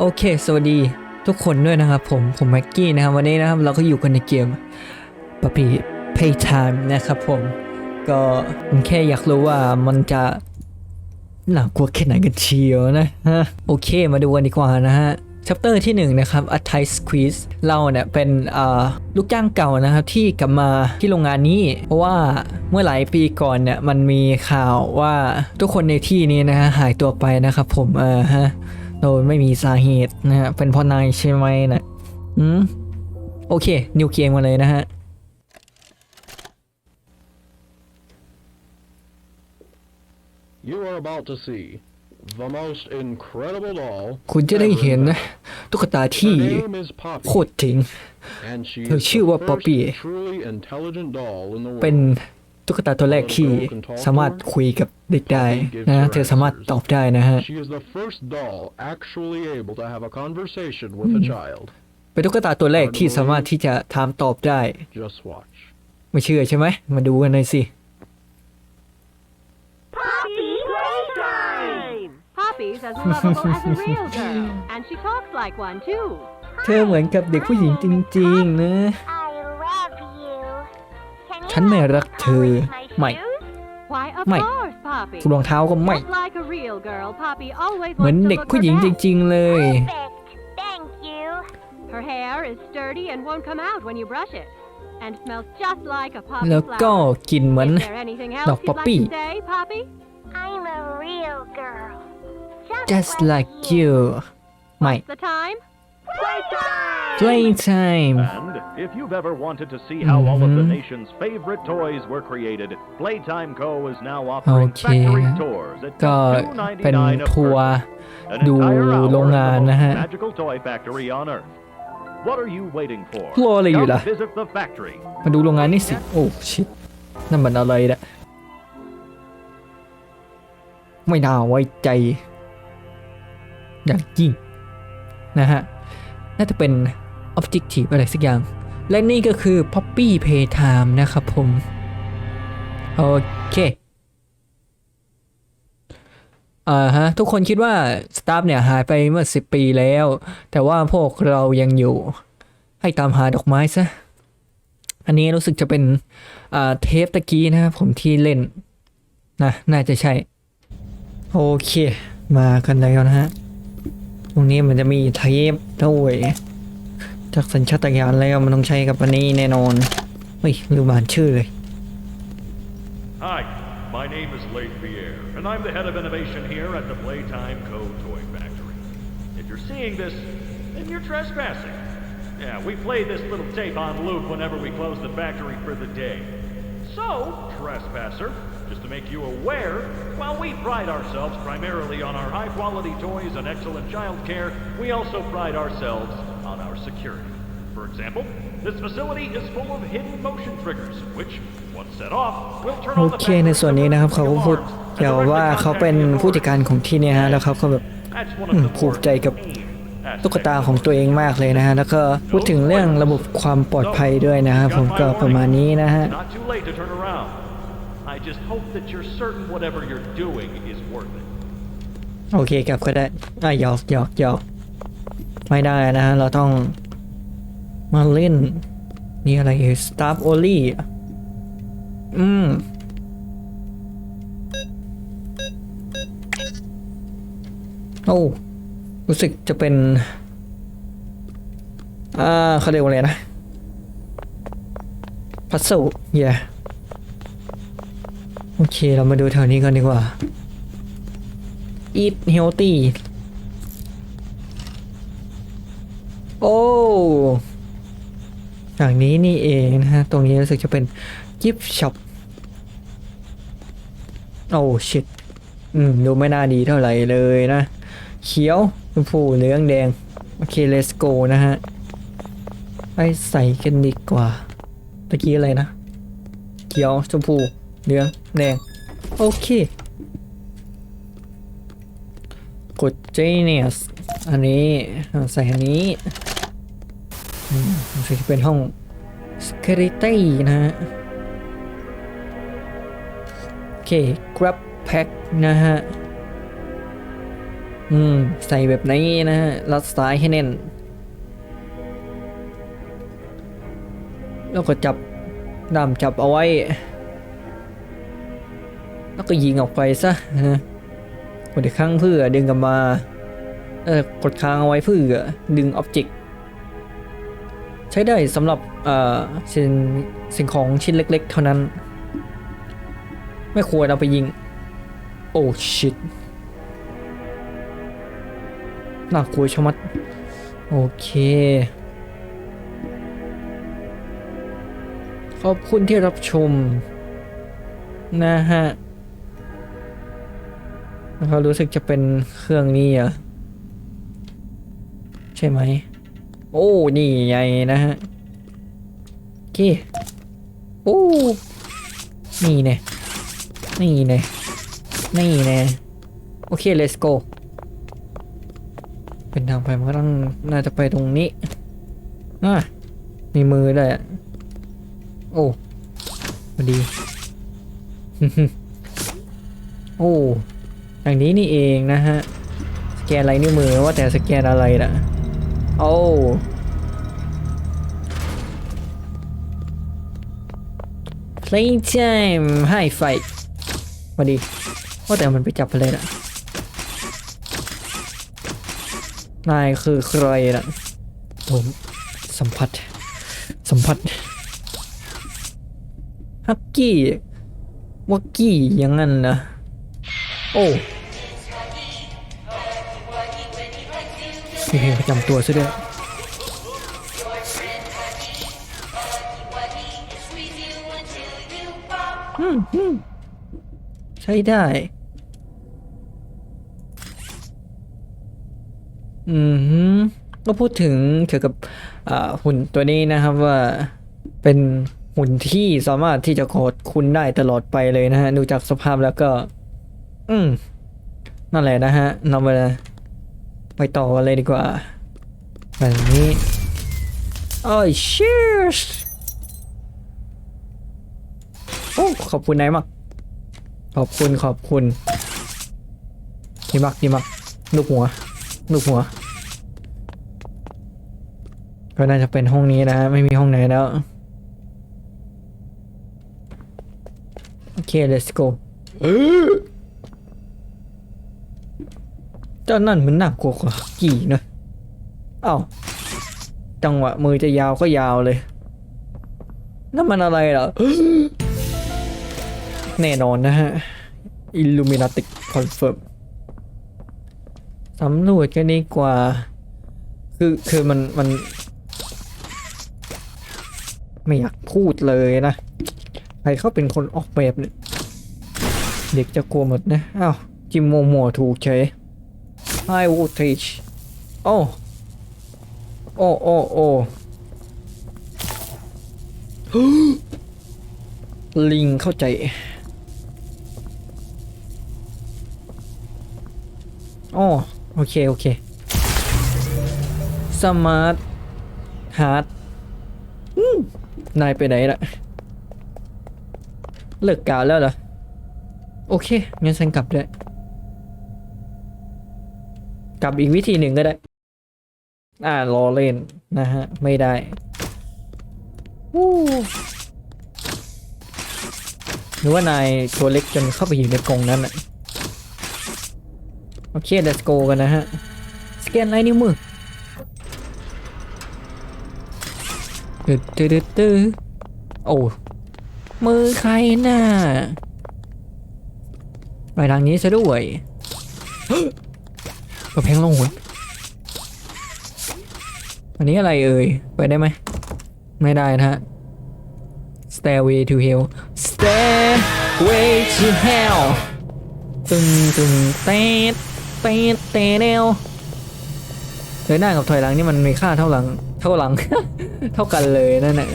โอเค สวัสดีทุกคนด้วยนะครับ ผม ผมแม็กกี้นะครับ วันนี้นะครับเราก็อยู่กันในเกมปะปี Playtime นะครับผม ก็ผมแค่อยากรู้ว่ามันจะน่ากลัวแค่ไหนกันเชียวนะฮะโอเคมาดูกันดีกว่านะฮะชัปเตอร์ที่1นะครับ A Thai Squeeze เราเนี่ยเป็นลูกจ้างเก่านะครับที่กลับมาที่โรงงานนี้ เพราะว่าเมื่อหลายปีก่อนเนี่ยมันมีข่าวว่าทุกคนในที่นี้นะฮะหายตัวไปนะครับผมเออฮะ โดยไม่มีสาเหตุนะฮะ เป็นเพราะนายใช่ไหมนะอืมโอเค นิวเกมมาเลยนะฮะ You are about to see the most incredible doll. คุณจะได้เห็นนะตุ๊กตาที่ Her name is Poppy, โคตรเจ๋ง and she เธอ is ชื่อ the ว่า first Poppy truly intelligent doll in the เป็น world. ตุ๊กตาตัวแรกที่สามารถคุยกับเด็กได้นะเธอสามารถตอบได้นะฮะ She is the first doll actually able to have a conversation with a child. เป็นตุ๊กตาตัวแรกที่สามารถที่จะถามตอบได้ Just watch. ไม่เชื่อใช่ไหม มาดูกันหน่อยสิ Poppy playtime! Poppy's as lovable as a real girl, and she talks like one too. เธอเหมือนกับเด็กผู้หญิงจริงๆนะ ฉันไม่รักเธอ help me ไม่ with my shoes? Why, of Mày. course, Poppy. รองเท้าก็ไม่ Just like a real girl, Poppy always เหมือน wants to เด็ก look ผู้หญิง her จ best. ริง ๆ เลย Perfect. Thank you. Her hair is sturdy and won't come out when you brush it, and smells just like a poppy แล้วก็ flower. กลิ่นเหมือน Is there anything else ดอก you'd like poppy. to say, Poppy? I'm a real girl. just like you ไม่ The time? Playtime! playtime And if you've ever wanted to see how all of the Mhm. nation's favorite toys were created, Playtime Co. is now offering โอเค factory tours at ก็ just เป็น $2.99 a ทัวร์ person. An ดู entire hour โรง of the งาน most นะฮะ magical toy factory on Earth. What are you waiting for? รออะไรอยู่ Come ล่ะ visit the factory. มาดูโรงงานนี่สิ โอ้ชิตนั่นมันอะไรนะไม่น่าไว้ใจ อย่างยิ่งนะฮะ น่าจะเป็น objective อะไรสักอย่าง และนี่ก็คือ Poppy Playtime นะครับผม โอเคอ่าฮะทุกคนคิดว่าสตาฟเนี่ยหายไปเมื่อ 10 ปีแล้ว แต่ว่าพวกเรายังอยู่ ให้ตามหาดอกไม้ซะ อันนี้รู้สึกจะเป็นอ่าเทปตะกี้นะครับผมที่เล่นนะน่าจะใช่ โอเค มากันแล้วนะฮะ ตรงนี้มันจะมีเทปด้วยจากสัญชาตญาณแล้วมันต้องใช้กับอันนี้แน่นอนเฮ้ยลืมอ่านชื่อเลย Hi, my name is Leif Pierre, and I'm the head of innovation here at the Playtime Co. Toy Factory. If you're seeing this, then you're trespassing. Yeah, we play this little tape on loop whenever we close the factory for the day. So, trespasser, just to make you aware, while we pride ourselves primarily on our high quality toys and excellent child care, we also pride ourselves on our security. For example, this facility is full of hidden motion triggers, which, once set off, will turn โอ on the เคในส่วนนี้นะครับเขาก็พูดเกี่ยวกับว่าเขาเป็นผู้จัดการของที่เนี่ยฮะแล้วเขาก็แบบ That's one อื of ม the ภูมิใจกับ more ตุ๊กตาของตัวเองมากเลยนะฮะ แล้วก็พูดถึงเรื่องระบบความปลอดภัยด้วยนะครับผมก็ประมาณนี้นะฮะ I just hope that you're certain whatever you're doing is worth it. โอเคกลับก็ได้อะหยอกหยอกหยอกไม่ได้นะฮะ เราต้องมาเล่น นี่อะไรเอ่ย Staff Only อืม โอ้ รู้สึกจะเป็น อ่าเขาเรียกว่าอะไรนะพัซเซิลเย่ โอเค เรามาดูแถวนี้กันดีกว่า eat healthy โอ้อย่างนี้นี่เองนะฮะ ตรงนี้รู้สึกจะเป็นกิฟช็อป โอ้ชิตอืม ดูไม่น่าดีเท่าไหร่เลยนะ เขียวชมพูเหลืองแดง โอเค let's go นะฮะ ไปใส่กันดีกว่า ตะกี้อะไรนะ เขียวชมพู เหลืองแดงโอเคกด Genius อันนี้ใส่อันนี้อืมรู้สึกจะเป็นห้อง Security นะฮะโอเค Grab Pack นะฮะ อืม ใส่แบบนี้นะฮะรัดซ้ายให้แน่น แล้วก็จับด้ามจับเอาไว้ แล้วก็ยิงออกไปซะนะกดอีกครั้งเพื่อดึงกลับมาเออกดค้างเอาไว้เพื่อดึงอ็อบเจกต์ใช้ได้สำหรับเอ่อสิ่งสิ่งของชิ้นเล็กๆ เท่านั้น ไม่ควรเอาไปยิง โอ้ชิตน่ากลัวชะมัด โอเค ขอบคุณที่รับชม นะฮะ แล้วก็รู้สึกจะเป็นเครื่องนี้เหรอะใช่ไหม โอ้ นี่ไงนะฮะโอเคโอ้ นี่แน่นี่แน่นี่แน่โอเค let's go เป็นทางไปมันก็ต้องน่าจะไปตรงนี้อะมีมือด้วยอะโอ้พอดี โอ้ อย่างนี้นี่เองนะฮะ สแกนลายนิ้วมือว่าแต่สแกนอะไรนะโอ้ playtime high fight มาดีว่าแต่มันไปจับอะไรนะนายคือใครนะผมสัมผัส สัมผัสฮักกี้วักกี้อยังงั้นนะ อ้มีเพลงประจำตัวซะด้วยอืมอืมใช้ได้ อืมฮึก็พูดถึงเกี่ยวกับหุ่นตัวนี้นะครับว่าเป็นหุ่นที่สามารถที่จะกอดคุณได้ตลอดไปเลยนะฮะ ดูจากสภาพแล้วก็ อืม นั่นแหละนะฮะนำไปเลยไปต่อกันเลยดีกว่าแบบนี้ โอ้ย cheers โอ้ขอบคุณนายมาก ขอบคุณขอบคุณดีมากดีมากลูกหัวลูกหัว ก็น่าจะเป็นห้องนี้นะฮะไม่มีห้องไหนแล้ว โอเค let's go เจ้านั่นมันหนักกว่ากี่นะเอ้าจังหวะมือจะยาวก็ยาวเลยนั่นมันอะไรเหรอแน่นอนนะฮะ Illuminati Confirm สำรวจกันดีกว่า คือคือมันมัน ไม่อยากพูดเลยนะ ใครเขาเป็นคนออกแบบเนี่ย เด็กจะกลัวหมดนะ อ้าว จิมโมโมถูกเฉย High voltage โอ้โอ้โอ้โอ้ลิงเข้าใจ อ๋อ โอเค โอเค สมาร์ท ฮาร์ดนายไปไหนละเลิกกาวแล้วเหรอ โอเค งั้นฉันกลับด้วย กลับอีกวิธีหนึ่งก็ได้ อ่ารอเล่นนะฮะ ไม่ได้หรือว่านายตัวเล็กจนเข้าไปอยู่ในกรงนั้นอะโอเค let's go กันนะฮะ สแกนลายนิ้วมือตึ๊ดตึ๊ดตึ๊ดตึ๊ดโอ้ มือใครน่ะไปทางนี้ซะด้วย กระแพงลงหุนอันนี้อะไรเอ่ยไปได้ไหม ไม่ได้นะฮะ Stairway to Hell Stairway to Hell ตึงตึงเตดเตดเตดแนวเดินหน้ากับถอยหลังนี่มันมีค่าเท่าหลัง เท่าหลัง เท่ากันเลยนั่นแหละ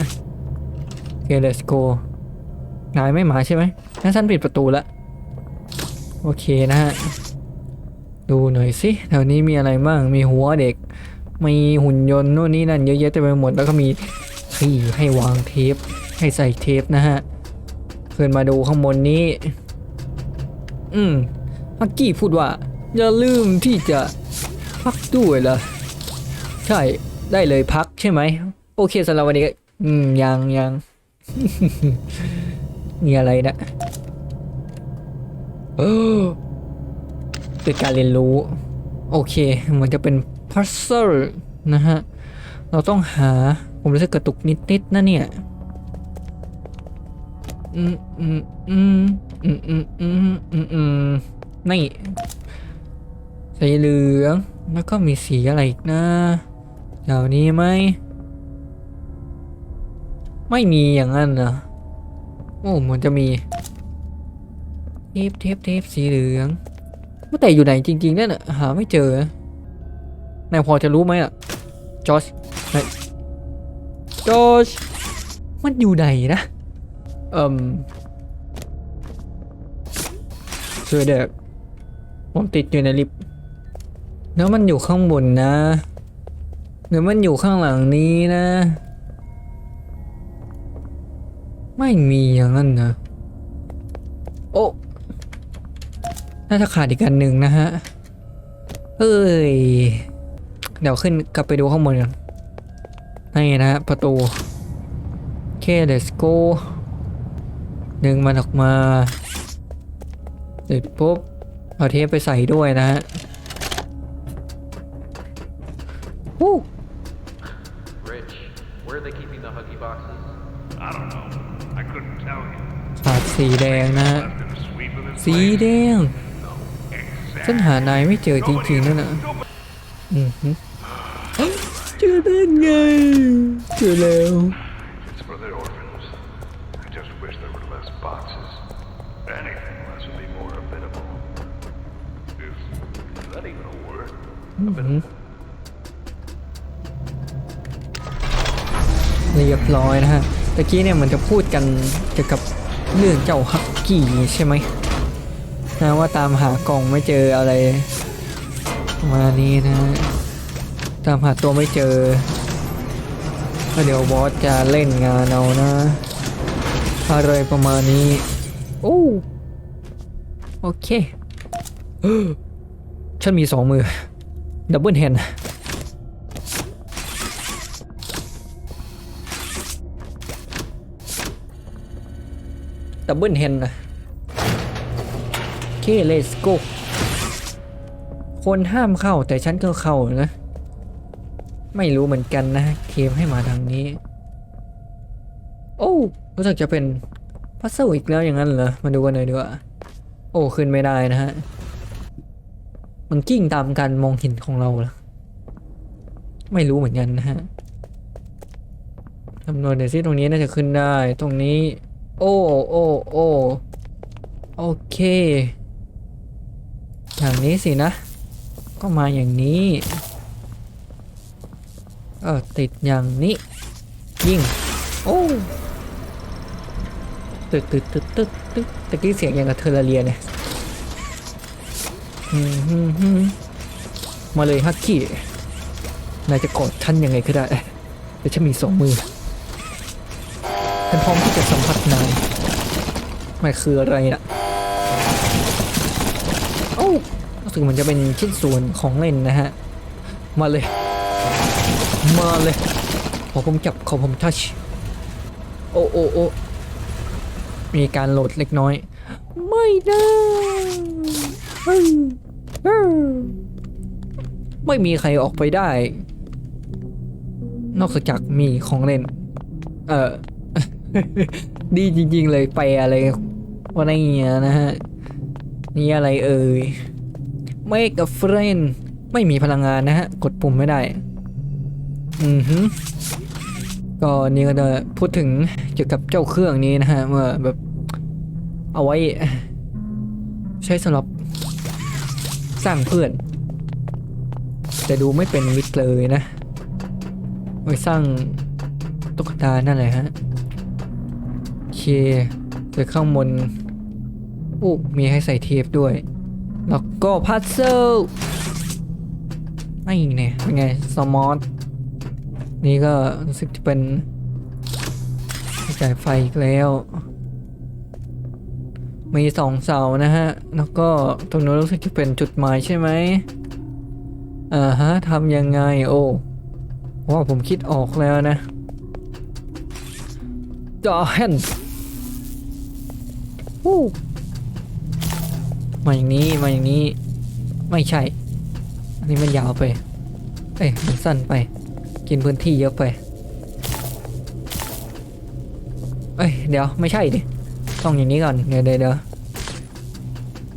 โอเค let's go นายไม่มาใช่ไหมงั้นฉันปิดประตูละ โอเคนะฮะ ดูหน่อยสิแถวนี้มีอะไรบ้างมีหัวเด็ก มีหุ่นยนต์นู่นนี่นั่นเยอะแยะเต็มไปหมดแล้วก็มีที่ให้วางเทป ให้ใส่เทปนะฮะเพื่อนมาดูข้างบนนี้ อืมฮักกี้พูดว่า อย่าลืมที่จะพักด้วยล่ะ ใช่ได้เลยพักใช่ไหม โอเคสำหรับวันนี้ก็อืมยังยังมีอะไรนะเออ เป็นการเรียนรู้ โอเคมันจะเป็นพัซเซิลนะฮะ เราต้องหาผมรู้สึกกระตุกนิดๆนะเนี่ยอืมอืมอืมอืมอืมอืมอืมอืมนี่สีเหลืองแล้วก็มีสีอะไรอีกนะเหล่านี้ไหมไม่มีอย่างนั้นนะโอ้เหมือนจะมีเทปเทปเทปสีเหลือง ว่าแต่อยู่ไหนจริงๆนั่นน่ะหาไม่เจอนายพอจะรู้ไหมอะจอชจอชมันอยู่ไหนนะเอ่มช่วยเด็กผมติดอยู่ในลิฟต์แล้วมันอยู่ข้างบนนะ หรือมันอยู่ข้างหลังนี้นะ ไม่มีอย่างนั้นนะ โอ้ น่าจะขาดอีกอันหนึ่งนะฮะ เอ้ย เดี๋ยวขึ้นกลับไปดูข้างบนกันนี่นะฮะประตู โอเค let's go ดึงมันออกมาเสร็จปุ๊บ เอาเทปไปใส่ด้วยนะฮะวู้ Rich, where are they keeping the huggy boxes? I don't know. I couldn't tell you. ขาดสีแดงนะฮะ Left in a sweep of his สี blade. แดง Exactly. ฉันหานายไม่เจอจริงๆนั่นน่ะอือหือเจอได้ไง เจอแล้ว It's for the orphans. I just wish there were less boxes. Anything less would be more habitable. Is, is that even a word? เรียบร้อยนะฮะตะกี้เนี่ยมันจะพูดกันเกี่ยวกับเรื่องเจ้าฮักกี้ใช่ไหม นะว่าตามหากล่องไม่เจออะไรมานี้นะ ตามหาตัวไม่เจอก็เดี๋ยวบอสจะเล่นงานเอานะอะไรประมาณนี้โอ้โอเคฉันมีสองมือดับเบิลแฮนด์ดับเบิลเฮนนะ เค let's go คนห้ามเข้าแต่ฉันก็เข้านะ ไม่รู้เหมือนกันนะ เคมให้มาทางนี้ โอ้รู้สึกจะเป็นพัซเซิลอีกแล้วอย่างนั้นเหรอ มาดูกันหน่อยดีกว่า โอ้ ขึ้นไม่ได้นะฮะ มันกิ้งตามการมองเห็นของเราเหรอไม่รู้เหมือนกันนะฮะคำนวณเดี๋ยวซิตรงนี้น่าจะขึ้นได้ ตรงนี้ โอ้ โอ้ โอ้ โอเค อย่างนี้สินะ ก็มาอย่างนี้ เออติดอย่างนี้ยิงโอ้ตึกตึกตึกตึกตึกตะกี้เสียงอย่างกับเทอร์เรียเนี่ยมาเลยฮักกี้นายจะกดฉันยังไงก็ได้แต่ฉันมีสองมือฉันพร้อมที่จะสัมผัสนายมันคืออะไรนะโสึกมันจะเป็นชิ้นส่วนของเล่นนะฮะ มาเลย มาเลย ขอผมจับ ขอผมทัช โอ้โอ้โอ้มีการโหลดเล็กน้อย ไม่นะอืมอืมไม่มีใครออกไปได้ นอกจากมีของเล่น เออดีจริงๆเลยไปอะไรวันนี้นะฮะ นี่อะไรเอ่ย Make a friend ไม่มีพลังงานนะฮะ กดปุ่มไม่ได้ อือฮึก็นี่ก็จะพูดถึงเกี่ยวกับเจ้าเครื่องนี้นะฮะว่าแบบเอาไว้ ใช้สำหรับสร้างเพื่อน แต่ดูไม่เป็นมิตรเลยนะ ไว้สร้างตุ๊กตานั่นแหละฮะโอเคเดี๋ยวข้างบนอู้มีให้ใส่เทปด้วย แล้วก็พัซเซิลไอ้เนี่ยเป็นไงสมอตนี่ก็รู้สึกจะเป็นจ่ายไฟอีกแล้ว มีสองเสานะฮะ แล้วก็ตรงนู้นรู้สึกจะเป็นจุดหมายใช่ไหมอ่าฮะทำยังไงโอ้ว่าผมคิดออกแล้วนะจอแฮนวู้ มาอย่างนี้มาอย่างนี้ไม่ใช่ อันนี้มันยาวไป เอ้ยมันสั้นไป กินพื้นที่เยอะไป เอ้ยเดี๋ยวไม่ใช่ดิต้องอย่างนี้ก่อนเดี๋ยวเดี๋ยวเดี๋ยว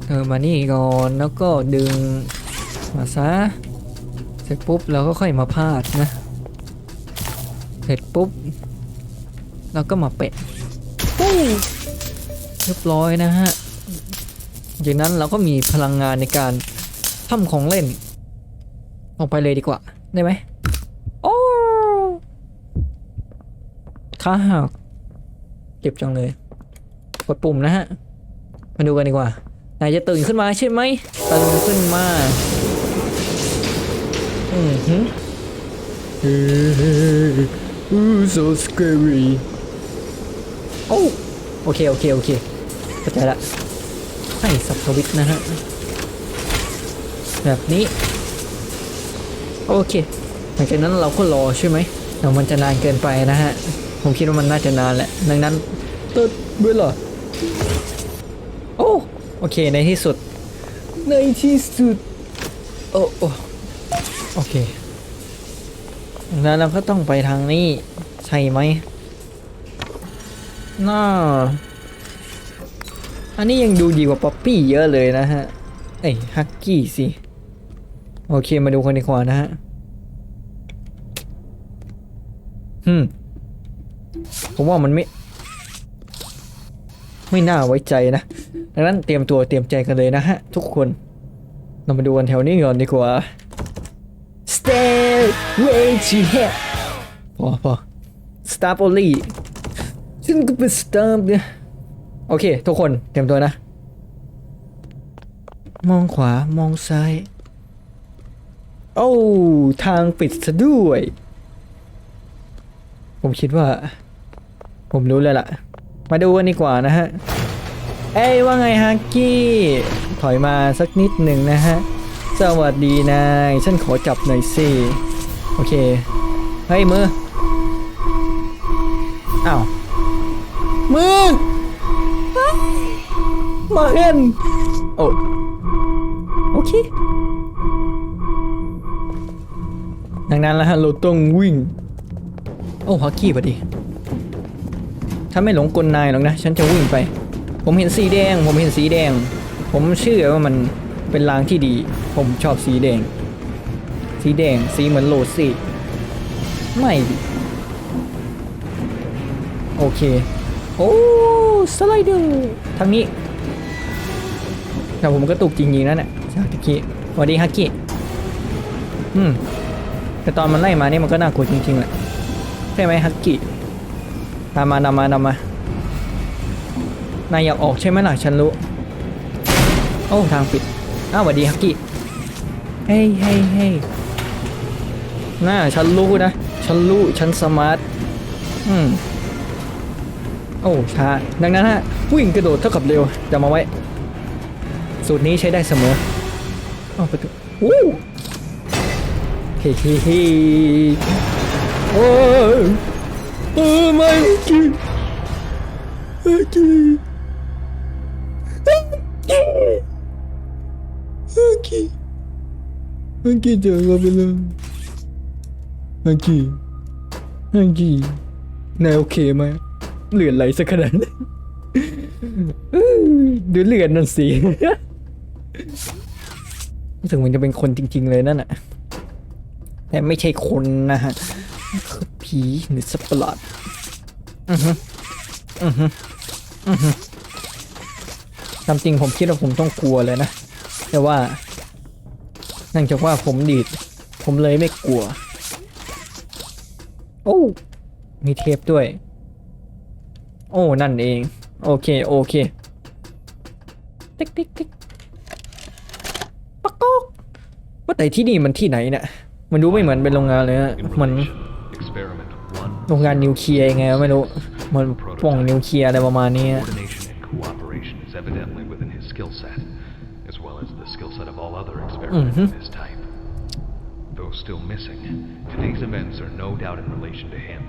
เธอมานี่ก่อนแล้วก็ดึงมาซะเสร็จปุ๊บเราก็ค่อยมาพาดนะเสร็จปุ๊บเราก็มาเปะปู้เรียบร้อยนะฮะ จากนั้นเราก็มีพลังงานในการทำของเล่น ออกไปเลยดีกว่า ได้ไหมโอ้ถ้าหากเก็บจังเลย กดปุ่มนะฮะ มาดูกันดีกว่า นายจะตื่นขึ้นมาใช่ไหมตื่นขึ้นมา อือหือเฮ้ so scary โอ้โอเค โอเค โอเคเข้าใจละ ให้สับสวิตนะฮะ แบบนี้ โอเค หลังจากนั้นเราก็รอใช่ไหมแต่มันจะนานเกินไปนะฮะ ผมคิดว่ามันน่าจะนานแหละ ดังนั้นตึดเบื่อเหรอ โอ้โอเค ในที่สุด ในที่สุด โอ้โอโอเคดังนั้นเราก็ต้องไปทางนี้ ใช่ไหมน่า อันนี้ยังดูดีกว่าป๊อปปี้เยอะเลยนะฮะ เอ้ยฮักกี้สิ โอเคมาดูกันดีกว่านะฮะอืมผมว่ามันไม่ ไม่น่าไว้ใจนะ ดังนั้นเตรียมตัวเตรียมใจกันเลยนะฮะ ทุกคน เรามาดูกันแถวนี้ก่อนดีกว่า Stay way to hell พอพอ Stop only ซึ่งก็เป็น Stop เนี่ย โอเค ทุกคนเตรียมตัวนะ มองขวามองซ้าย โอ้ทางปิดซะด้วย ผมคิดว่า ผมรู้แล้วล่ะ มาดูกันดีกว่านะฮะ เอ้ยว่าไงฮักกี้ ถอยมาสักนิดหนึ่งนะฮะ สวัสดีนาย ฉันขอจับหน่อยสิ โอเค เฮ้ยมือ อ้าว มือ มาเห็นโอ้โอเคดังนั้นแล้วฮะเราต้องวิ่ง โอ้ฮักกี้พอดี ถ้าไม่หลงกลนายหรอกนะ ฉันจะวิ่งไป ผมเห็นสีแดง ผมเห็นสีแดง ผมเชื่อว่ามันเป็นลางที่ดี ผมชอบสีแดง สีแดง สีเหมือนโลสิไม่ดิโอเค โอ้ สไลเดอร์ ทางนี้ แต่ผมก็ตุกจริงๆนั่นแหละจากตะกี้สวัสดีฮักกี้อืมแต่ตอนมันไล่มานี่มันก็น่ากลัวจริงๆแหละใช่ไหมฮักกี้ตามมานำมานำมานายอยากออกใช่ไหมล่ะฉันรู้โอ้ทางปิดอ้าวสวัสดีฮักกี้เฮ้ยเฮ้ยเฮ้ยน่าฉันรู้นะ ฉันรู้ ฉันสมาร์ท อืม โอ้ช้าดังนั้นฮะวิ่งกระโดดเท่ากับเร็วจำมาไว้ สูตรนี้ใช้ได้เสมออ้าวประตูวู้ฮ้เฮ้เฮ้โอ้ยโอ้ไม่กินไม่กินไม่กินไม่กินจะกลับไปเลยไม่กินไม่กินายโอเคไหมเหลือไหลสักขนาดนั้นดูเลือดนั่นสิ รู้สึกมันจะเป็นคนจริง ๆ เลยนั่นน่ะแต่ไม่ใช่คนนะฮะคือผีหรือสัตว์ประหลาดอือฮึอือฮึอือฮึตามจริงผมคิดว่าผมต้องกลัวเลยนะ แต่ว่าเนื่องจากว่าผมดีด ผมเลยไม่กลัว โอ้ มีเทปด้วย โอ้ นั่นเอง โอเค โอเคติ๊กติ๊กติ๊กก๊อก ว่าแต่ที่นี่มันที่ไหนเนี่ยมันดูไม่เหมือนเป็นโรงงานเลยนะเหมือน Experiment one. โรงงานนิวเคลียร์ยังไงก็ไม่รู้เหมือนปล่องนิวเคลียร์อะไรประมาณนี้ Coordination and cooperation is evidently skill set, as well as the skill set of all other experiments of his type. Though still missing, today's events are no doubt in relation to him.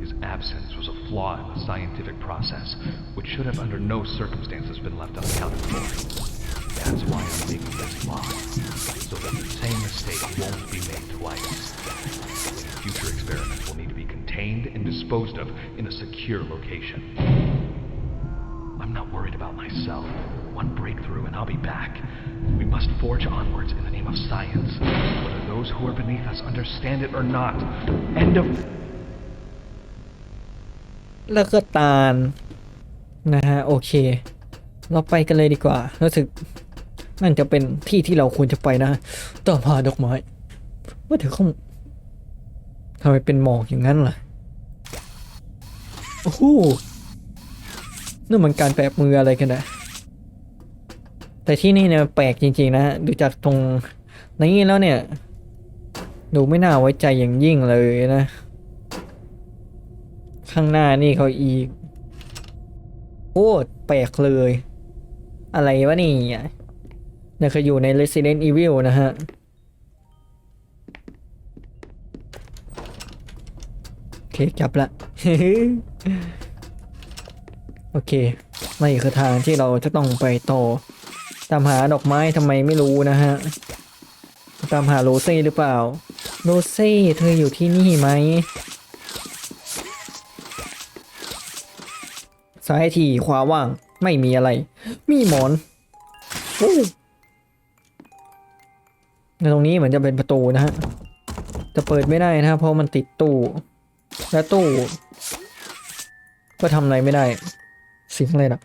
His absence was a flaw in the scientific process, which should have under no circumstances been left unaccounted for. That's why I'm making this law, so that the same mistake won't be made twice. Future experiments will need to be contained and disposed of in a secure location. I'm not worried about myself. One breakthrough and I'll be back. We must forge onwards in the name of science, whether those who are beneath us understand it or not. End of แล้วก็ตาลนะฮะ โอเค เราไปกันเลยดีกว่า รู้สึก นั่นจะเป็นที่ที่เราควรจะไปนะตามหาดอกไม้ว่าเธอเขาทำไมเป็นหมอกอย่างนั้นล่ะโอ้โหนั่นมันการแปลกมืออะไรกันนะแต่ที่นี่เนี่ยแปลกจริงๆนะดูจากตรงนี้แล้วเนี่ยดูไม่น่าไว้ใจอย่างยิ่งเลยนะ ข้างหน้านี่เขาอีกโอ้แปลกเลย อะไรวะนี่ นี่ยคยออยู่ใน Resident Evil นะฮะ โอเคกลับละ โอเคนี่คือทางที่เราจะต้องไปต่อตามหาดอกไม้ทำไมไม่รู้นะฮะ ตามหาโรเซ่หรือเปล่า โรเซ่เธออยู่ที่นี่ไหมซ้ายทีขวาว่างไม่มีอะไร มีหมอนอ ในตรงนี้เหมือนจะเป็นประตูนะฮะแต่เปิดไม่ได้นะเพราะมันติดตู้ และตู้ ก็ทำอะไรไม่ได้เสียงอะไรนะ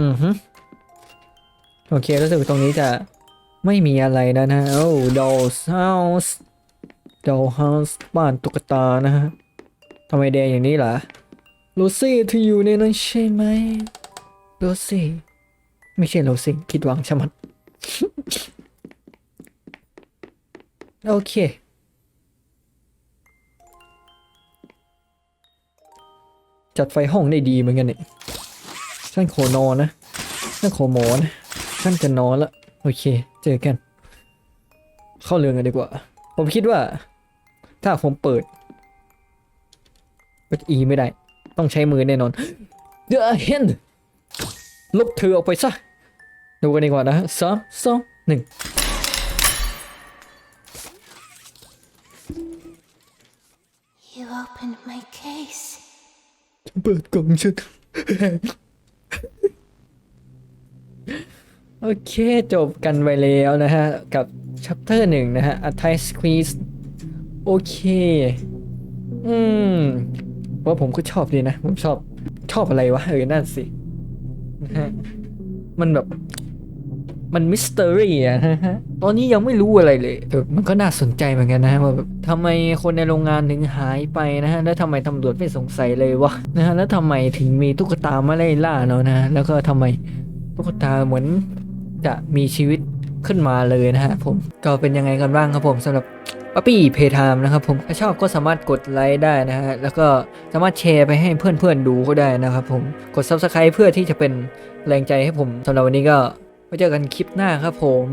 อือฮึโอเครู้สึกตรงนี้จะไม่มีอะไรแล้วนะโอ้ dolls house doll house บ้านตุ๊กตานะฮะทำไมแดงอย่างนี้ล่ะโรซี่เธออยู่ในนั้นใช่ไหมโรซี่ ไม่ใช่โรซี่คิดหวังชะมัด โอเค จัดไฟห้องได้ดีเหมือนกันเนี่ยฉันขอนอนนะฉันขอหมอนะฉันจะนอนละ โอเค เจอกัน เข้าเรื่องกันดีกว่า ผมคิดว่า ถ้าผมเปิดกด E ไม่ได้ ต้องใช้มือแน่นอนเดี๋ยวเห็น ลบเธอออกไปซะ ดูกันดีกว่านะสามสองหนึ่ง You opened my case. เปิดกล่องฉันโอเคจบกันไปแล้วนะฮะ กับชัปเตอร์หนึ่งนะฮะ A Thai Squeeze โอเค อืมว่าผมก็ชอบดีนะ ผมชอบชอบอะไรวะ เออนั่นสิ นะฮะมันแบบ มันมิสเตอรี่อะฮะตอนนี้ยังไม่รู้อะไรเลยแต่มันก็น่าสนใจเหมือนกันนะว่าแบบทำไมคนในโรงงานถึงหายไปนะฮะแล้วทำไมตำรวจไม่สงสัยเลยวะนะฮะแล้วทำไมถึงมีตุ๊กตามาไล่ล่าเนาะนะแล้วก็ทำไมตุ๊กตาเหมือนจะมีชีวิตขึ้นมาเลยนะฮะผมก็เป็นยังไงกันบ้างครับผมสำหรับ ป๊ปปี้เพย์ไทม์นะครับผมถ้าชอบก็สามารถกดไลค์ได้นะฮะ แล้วก็สามารถแชร์ไปให้เพื่อนๆดูก็ได้นะครับผม กด Subscribe เพื่อที่จะเป็นแรงใจให้ผมสำหรับวันนี้ก็ไว้เจอกันคลิปหน้าครับผม